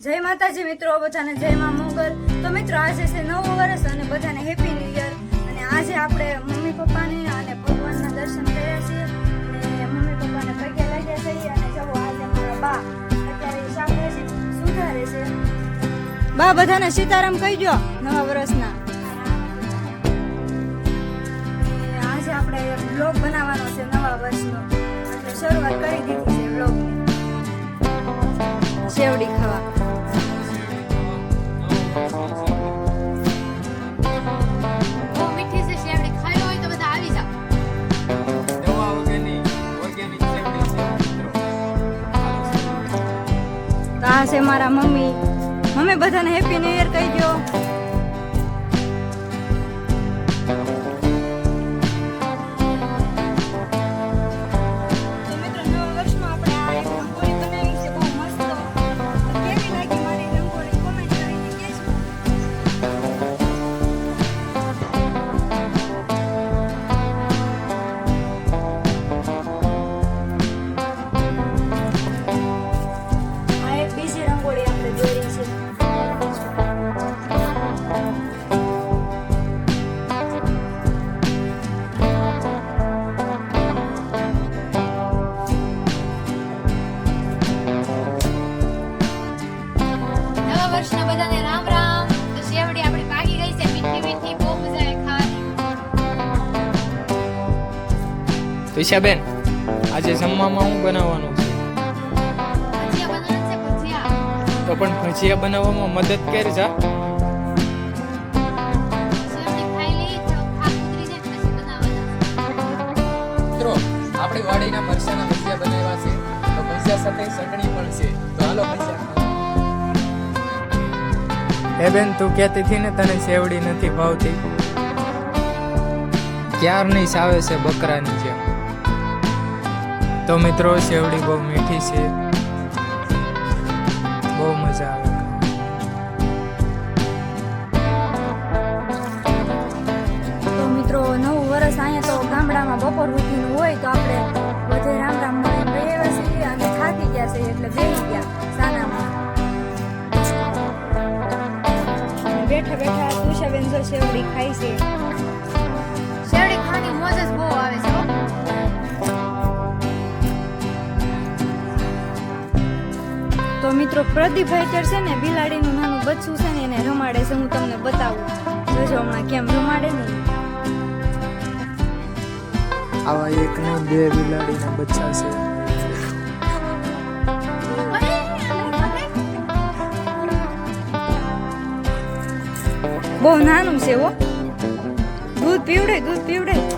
જય માતાજી મિત્રો, બધાને જય મા મોગલ. તો મિત્રો, આજે છે નવું વર્ષ અને બધાને હેપી ન્યુ યર અને આજે આપણે મમ્મી પપ્પાને અને ભગવાનના દર્શન કર્યા છીએ. અને મમ્મી પપ્પાને પગે લાગ્યા છીએ અને જવો આજે મારા બા અત્યારે સાંભળે છે, સુધારે છે. બા, બધાને સીતારામ કહી દો નવા વર્ષના. આજે આપણે બ્લોગ બનાવવાનો છે નવા વર્ષનો. એટલે શરૂઆત કરી દીધી છે બ્લોગ શેવડી ખાવા. આ છે મારા મમ્મી. મમ્મી બધાને હેપી ન્યુ યર કહી દો ખાવાની તુષાબેન આજે જમવામાં હું બનાવવાનું છે? તો પણ ભજીયા બનાવવામાં મદદ કરજા જા. તો મિત્રો આપણી વાડીના મરચાના ભજીયા બનાવ્યા છે. તો ભજીયા સાથે ચટણી પણ છે. તો હાલો ભજીયા હે બેન તું કહેતી હતી ને તને સેવડી નથી ભાવતી. ક્યારની સાવે છે બકરાની જેમ? તો મિત્રો, શેવડી બહુ મીઠી છે. બહુ મજા આવે. તો મિત્રો, નવું વર્ષ અહીંયા તો ગામડામાં બપોર સુધીનું હોય તો આપણે બધે રામ રામ મળીને બે એવા છીએ અને ગયા છે, એટલે ગયા સાનામાં બેઠા બેઠા તુષાબેન જો શેવડી ખાય છે. શેવડી ખાવાની મોજ જ બહુ તો મિત્રો પ્રદીપભાઈ ચડશે ને બિલાડીનું નાનું બચ્ચું છે ને એને રમાડે છે હું તમને બતાવું. જોજો હમણાં કેમ રમાડે ને. આવા એક ને બે બિલાડીના બચ્ચા છે. બહુ નાનું છે હો. દૂધ પીવડે દૂધ પીવડે.